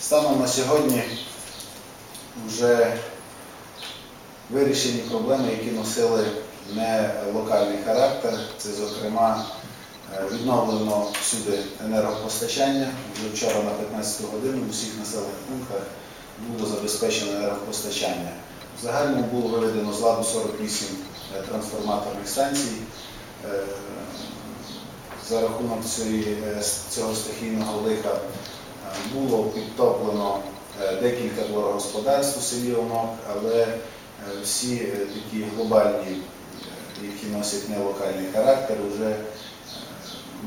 Станом на сьогодні вже вирішені проблеми, які носили не локальний характер. Це, зокрема, е, відновлено всюди енергопостачання. Вже вчора на 15 годину у всіх населених пунктах було забезпечено енергопостачання. В загальному було виведено з ладу 48 е, трансформаторних станцій. Е, За рахунок цього стихійного лиха було підтоплено е, декілька дворогосподарств у селі Онок, але е, всі е, такі глобальні, які носять нелокальний характер, вже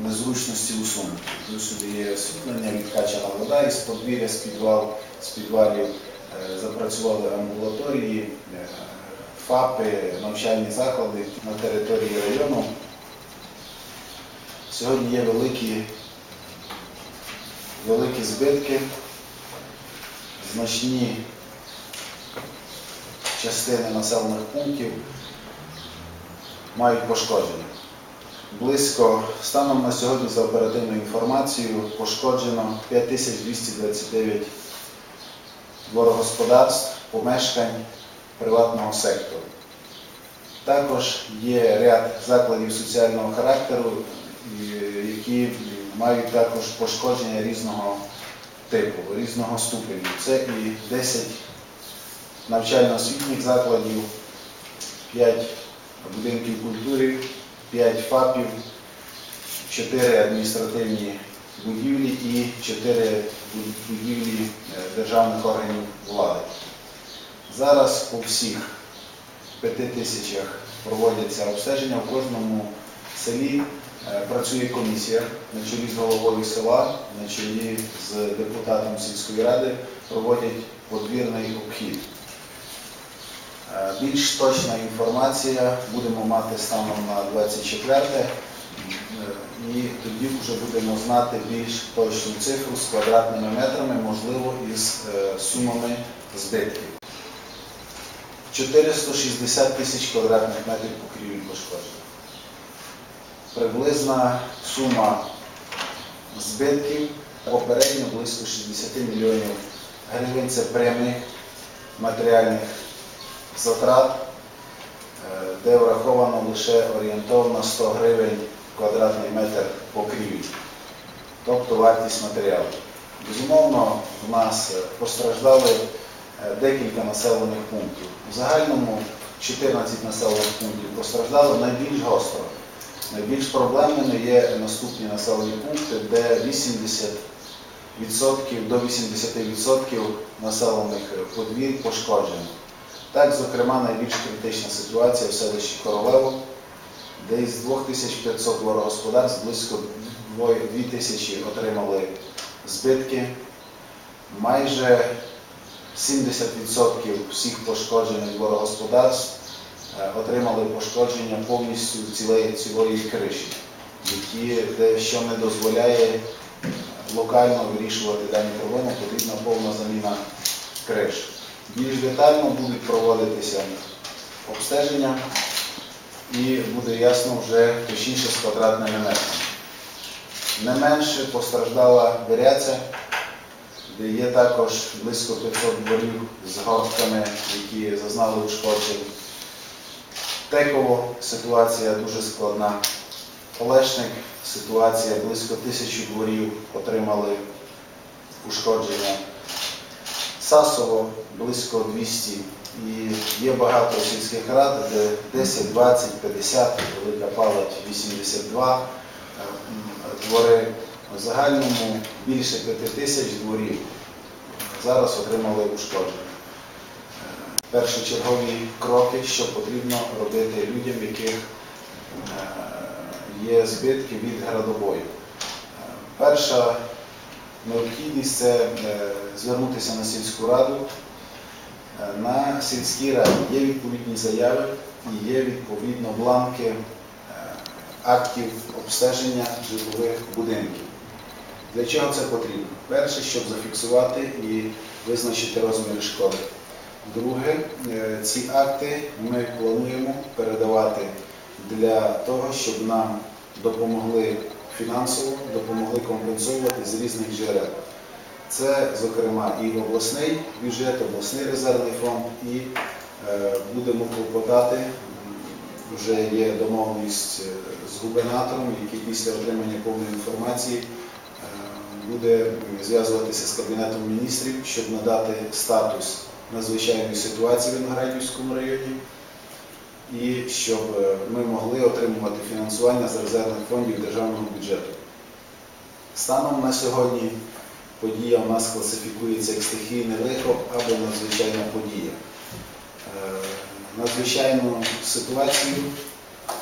незручності усунуті. Тут сюди є освітлення, відкачана вода із подвір'я, з підвал, з підвалів запрацювали амбулаторії, ФАПи, навчальні заклади на території району. Сьогодні є великі, великі збитки, значні частини населених пунктів мають пошкодження. Близько станом на сьогодні за оперативною інформацією пошкоджено 5229 дворогосподарств, помешкань приватного сектору. Також є ряд закладів соціального характеру, які мають також пошкодження різного типу, різного ступеню. Це і 10 навчально-освітніх закладів, 5 будинків культури, 5 ФАПів, 4 адміністративні будівлі і 4 будівлі е, державних органів влади. Зараз по всіх п'яти тисячах проводяться обстеження. У кожному селі працює комісія на чолі з головою села, на чолі з депутатом сільської ради, проводять подвірний обхід. Е, Більш точна інформація будемо мати станом на 24 е, і тоді вже будемо знати більш точну цифру з квадратними метрами, можливо, із е, сумами збитків. 460 тисяч квадратних метрів покрівель пошкоджено. Приблизна сума збитків попередньо близько 60 мільйонів гривень. Це прямих матеріальних затрат, е, де враховано лише орієнтовно 100 гривень квадратний метр покрівлі, тобто вартість матеріалу. Безумовно, в нас постраждали е, декілька населених пунктів. В загальному 14 населених пунктів постраждало найбільш гостро. Найбільш проблемними є наступні населені пункти, де 80 відсотків до 80% населених подвір'я пошкоджено. Так, зокрема, найбільш критична ситуація в селищі Королево, де із 2500 дворогосподарств близько 2000 отримали збитки. Майже 70% всіх пошкоджених дворогосподарств е, отримали пошкодження повністю цілої, цілої криші, які, де, що не дозволяє локально вирішувати дані проблеми, потрібна повна заміна криш. Більш детально будуть проводитися обстеження і буде ясно вже точніше з квадратними метрами. Не менше постраждала Беряця, де є також близько 500 дворів з гортками, які зазнали ушкоджень. Теково ситуація дуже складна. Олешник ситуація близько тисячі дворів отримали ушкодження. Сасово близько 200 і є багато сільських рад, де 10, 20, 50, Велика Палать 82 е, двори. В загальному більше 5 тисяч дворів зараз отримали ушкодження. Першочергові кроки, що потрібно робити людям, в яких е, є збитки від градобою. Перша необхідність це е, звернутися на сільську раду. Е, На сільській раді є відповідні заяви і є відповідно бланки актів обстеження житлових будинків. Для чого це потрібно? Перше, щоб зафіксувати і визначити розміри шкоди. Друге, е, ці акти ми плануємо передавати для того, щоб нам допомогли фінансово, допомогли компенсувати з різних джерел. Це, зокрема, і обласний бюджет, обласний резервний фонд, і е, будемо клопотати. Вже є домовленість е, з губернатором, який після отримання повної інформації буде зв'язуватися з Кабінетом міністрів, щоб надати статус надзвичайної ситуації в Виноградівському районі і щоб е, ми могли отримувати фінансування з резервних фондів державного бюджету. Станом на сьогодні подія у нас класифікується як стихійне лихо або надзвичайна подія. Е, Надзвичайну ситуацію е,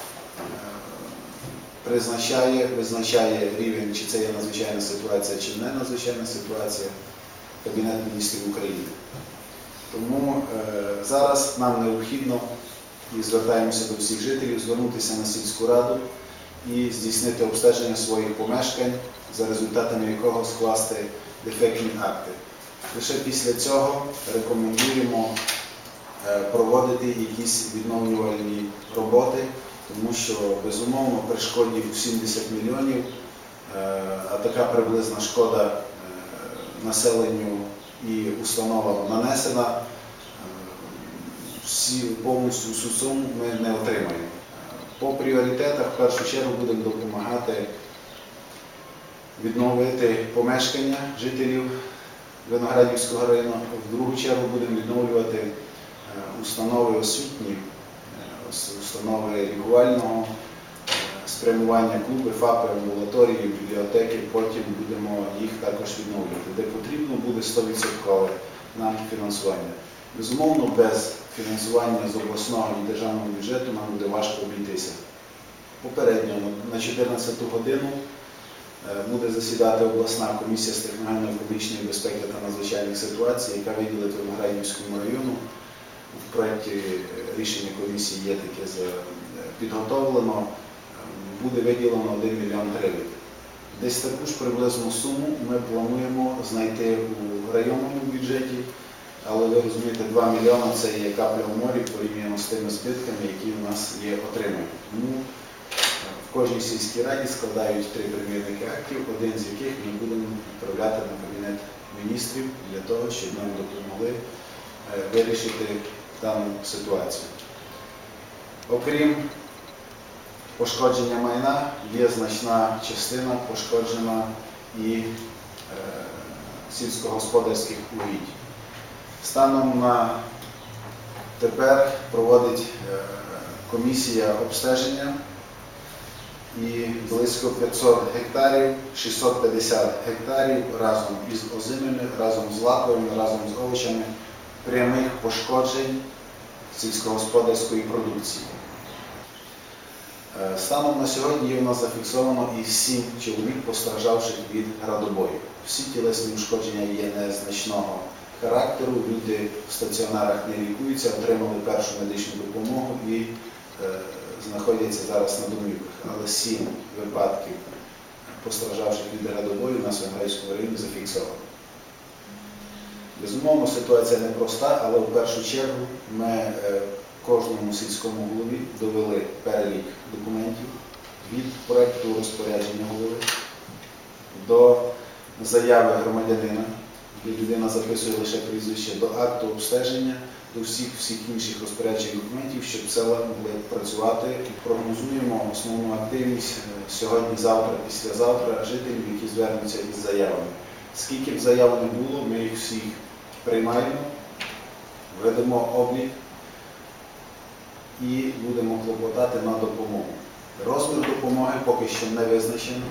призначає, визначає рівень, чи це є надзвичайна ситуація, чи не надзвичайна ситуація Кабінет міністрів України. Тому е, зараз нам необхідно і звертаємося до всіх жителів звернутися на сільську раду і здійснити обстеження своїх помешкань, за результатами якого скласти дефектні акти. Лише після цього рекомендуємо е, проводити якісь відновлювальні роботи, тому що безумовно при шкоді в 70 мільйонів, е, а така приблизна шкода населенню і установам нанесена, е, всі повністю всю суму ми не отримаємо. По пріоритетах в першу чергу будемо допомагати відновити помешкання жителів Виноградівського району. В другу чергу будемо відновлювати е, установи освітні, е, установи лікувального спрямування, клуби, ФАПи, амбулаторії, бібліотеки. Потім будемо їх також відновлювати. Де потрібно буде 100% нам фінансування. Безумовно, без фінансування з обласного і державного бюджету нам буде важко обійтися. Попередньо на 14 годину е, буде засідати обласна комісія з техногенно-екологічної безпеки та надзвичайних ситуацій, яка виділить Виноградівському району. В проєкті е, рішення комісії є таке е, підготовлено. Буде виділено 1 мільйон гривень. Десь таку ж приблизну суму ми плануємо знайти у районному бюджеті, але ви розумієте, 2 мільйони це є капля в морі порівняно з тими збитками, які у нас є отримані. Тому е, в кожній сільській раді складають три примірники актів, один з яких ми будемо відправляти на кабінет міністрів для того, щоб нам допомогли е, вирішити дану ситуацію. Окрім пошкодження майна, є значна частина пошкоджена і е, сільськогосподарських угідь. Станом на тепер проводить е, комісія обстеження і близько 500 гектарів, 650 гектарів разом із озимими, разом з лаковими, разом з овочами прямих пошкоджень сільськогосподарської продукції. Е, Станом на сьогодні є у нас зафіксовано і 7 чоловік, постраждавших від градобою. Всі тілесні ушкодження є незначного характеру. Люди в стаціонарах не лікуються, отримали першу медичну допомогу і е, знаходяться зараз на домівках. Але 7 випадків постраждавших від градобою у нас в Венгерському районі зафіксовано. Безумовно, ситуація непроста, але в першу чергу ми е, кожному сільському голові довели перелік документів від проекту розпорядження голови до заяви громадянина, де людина записує лише прізвище, до акту обстеження, до всіх всіх інших розпоряджень документів, щоб села могли працювати. Прогнозуємо основну активність е, сьогодні, завтра, післязавтра жителів, які звернуться із заявами. Скільки б заяв не було, ми їх всіх приймаємо, ведемо облік і будемо клопотати на допомогу. Розмір допомоги поки що не визначено.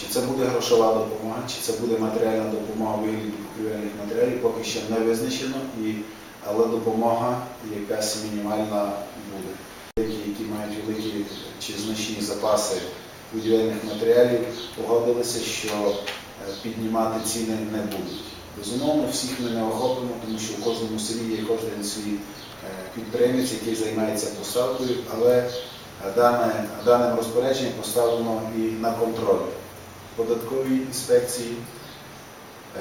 Чи це буде грошова допомога, чи це буде матеріальна допомога вигляді покрівельних матеріалів, поки що не визначено, і, але допомога якась мінімальна буде. Деякі, які мають великі чи значні запаси будівельних матеріалів, погодилися, що е, піднімати ціни не будуть. Безумовно, всіх ми не охопимо, тому що в кожному селі є кожен свій е, підприємець, який займається поставкою, але е, дане, даним розпорядженням поставлено і на контроль. Податковій інспекції,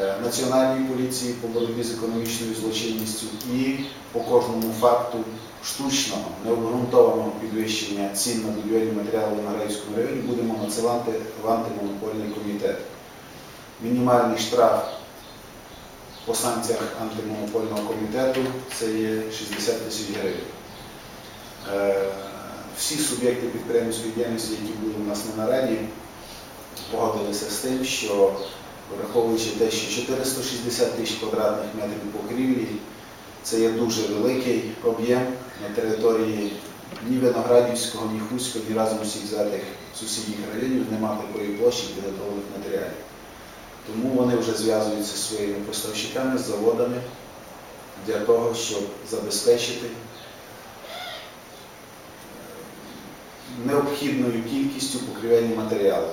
е, Національній поліції по боротьбі з економічною злочинністю і по кожному факту штучного, необґрунтованого підвищення цін на будівельні матеріали на Рейському районі. Будемо надсилати в антимонопольний комітет. Мінімальний штраф по санкціях антимонопольного комітету це є 60 тисяч гривень. Е, Всі суб'єкти підприємницької діяльності, які були у нас на нараді, погодилися з тим, що враховуючи те, що 460 тисяч квадратних метрів покрівлі, це є дуже великий об'єм на території ні Виноградівського, ні Хуського, ні разом всіх взятих сусідніх районів нема такої площі підготовлених матеріалів. Тому вони вже зв'язуються зі своїми поставщиками, з заводами для того, щоб забезпечити необхідною кількістю покрівельні матеріали.